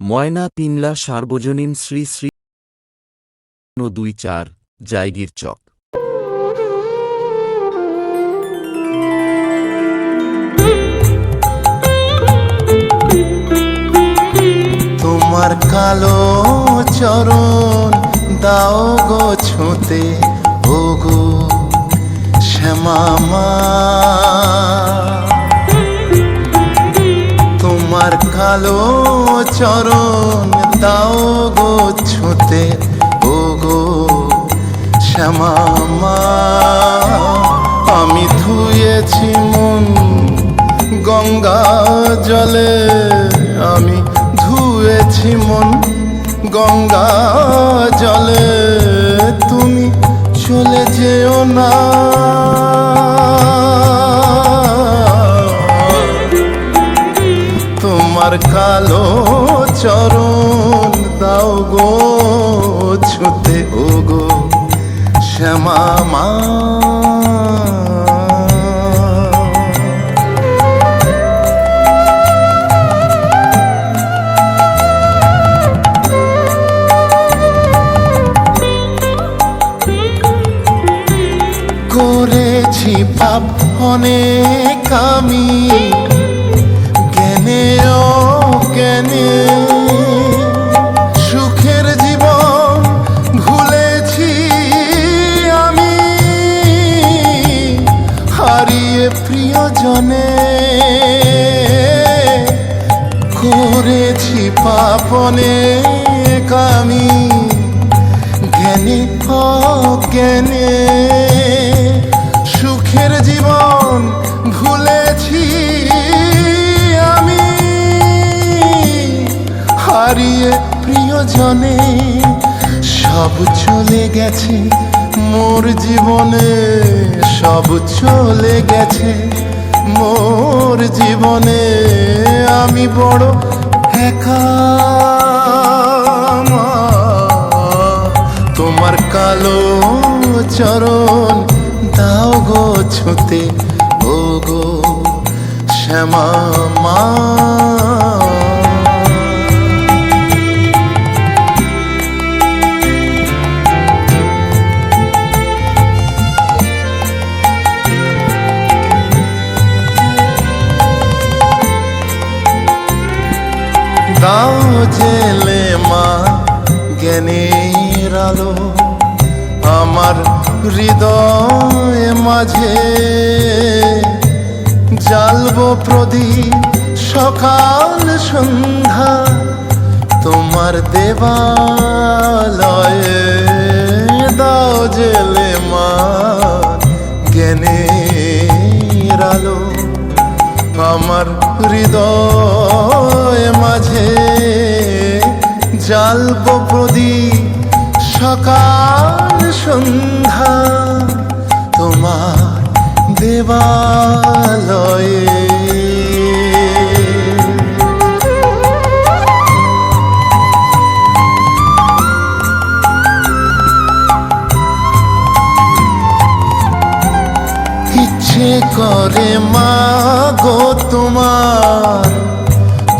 ময়না পিনলা সার্বজনীন শ্রী শ্রী দুই চার, জায়গির চক। তোমার কালো চরণ দাও গো ছুঁতে ও গো শ্যামামা। কালো চরণ দাও গো ছুতে, ও গো শ্যামামা আমি ধুয়েছি মন গঙ্গা জলে, আমি ধুয়েছি মন গঙ্গা জলে। তুমি চলে যেও না। তোমার কালো চরণ দাও গো ছুতে ও গো শ্যামা মা। করেছি পাপ অনেক আমি। প্রিয়জনে, করেছি পাপনে আমি জ্ঞানে অজ্ঞানে, সুখের জীবন ভুলেছি আমি। হারিয়ে প্রিয়জনে সব চলে গেছে, মোর জীবনে সব চলে গেছে। মোর জীবনে আমি বড় একা। তোমার কালো চরণ দাও গো ছুতে, ও গো শ্যামা মা জেলে মা, জ্ঞানের আলো আমার হৃদয় মাঝে। জ্বালব প্রদীপ সকাল সন্ধ্যা তোমার দেবালয়ে। দাও জেলে মা, জ্ঞানের আলো আমার হৃদয় মাঝে জালব প্রদীপ সকাল সন্ধ্যা তোমার দেবালয়ে। ইচ্ছে করে মা গো তোমার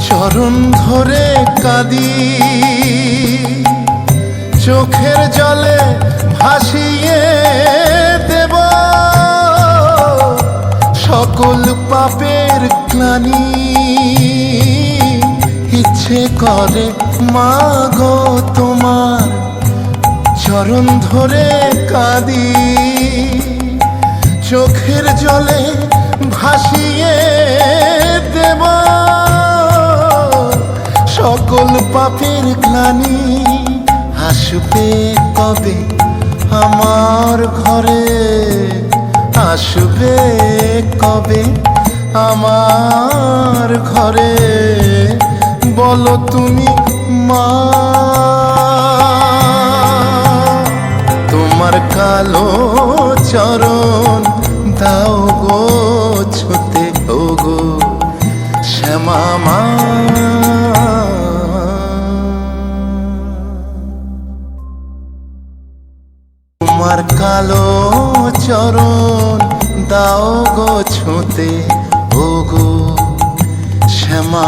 চরণ ধরে কাঁদি। চোখের জলে ভাসিয়ে দেব। সকল পাপের গ্লানি ইচ্ছে করে মা গো তোমার চরণ ধরে কাঁদি। চোখের জলে ভাসিয়ে দেব। সকল পাপের গ্লানি আসবে কবে? আমার ঘরে আসবে কবে? আমার ঘরে বলো তুমি মা। তোমার কালো চরণ মামা। তোমার কালো চরণ দাও গো ছুঁতে ও গো শ্যামা